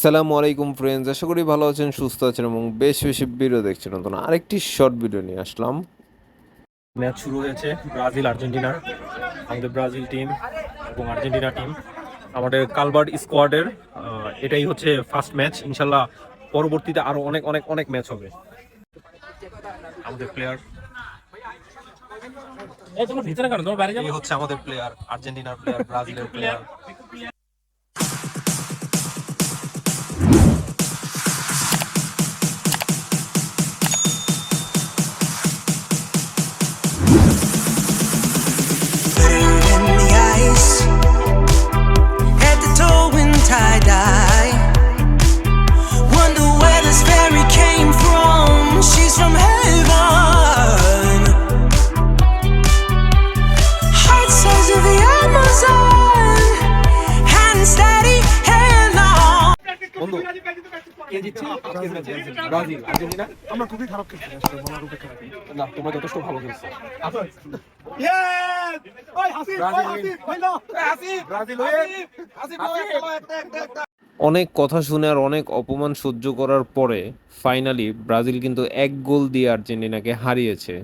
আসসালামু আলাইকুম ফ্রেন্ডস আশা করি ভালো আছেন সুস্থ আছেন এবং বেশ বেশি ভিডিও দেখছেন। নতুন আরেকটি শর্ট ভিডিও নিয়ে আসলাম। ম্যাচ শুরু হয়েছে ব্রাজিল আর্জেন্টিনার আমাদের ব্রাজিল টিম এবং আর্জেন্টিনা টিম আমাদের কালবার্ট স্কোয়াডের এটাই হচ্ছে ফার্স্ট ম্যাচ ইনশাল্লাহ পরবর্তীতে আরও অনেক অনেক অনেক ম্যাচ হবে। আমাদের প্লেয়ার এই তোমার ভিতরে কেন? তোমার বাইরে যাব হচ্ছে আমাদের প্লেয়ার আর্জেন্টিনার প্লেয়ার ব্রাজিলের player tie dye. Wonder where this fairy came from. She's from heaven. Heart size of the Amazon, hand steady, hand long. বন্ধু কে জিতছে ব্রাজিল আর্জেন্টিনা আমরা খুবই খারাপ খেলছি না তোমরা যথেষ্ট ভালো খেলছো অনেক কথা শুনে আর অনেক অপমান সহ্য করার পরে ফাইনালি ব্রাজিল কিন্তু এক গোল দিয়ে আর্জেন্টিনাকে হারিয়েছে।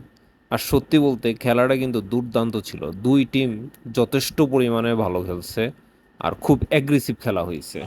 আর সত্যি বলতে খেলাটা কিন্তু দুর্দান্ত ছিল। দুই টিম যথেষ্ট পরিমাণে ভালো খেলছে আর খুব অ্যাগ্রেসিভ খেলা হয়েছে।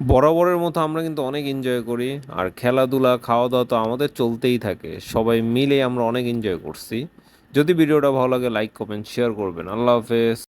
বরাবরের মতো আমরা কিন্তু অনেক এনজয় করি, আর খেলাধুলা খাওয়া দাওয়া তো আমাদের চলতেই থাকে। সবাই মিলে আমরা অনেক এনজয় করছি। যদি ভিডিওটা ভালো লাগে লাইক কমেন্ট শেয়ার করবেন। আল্লাহ হাফেজ।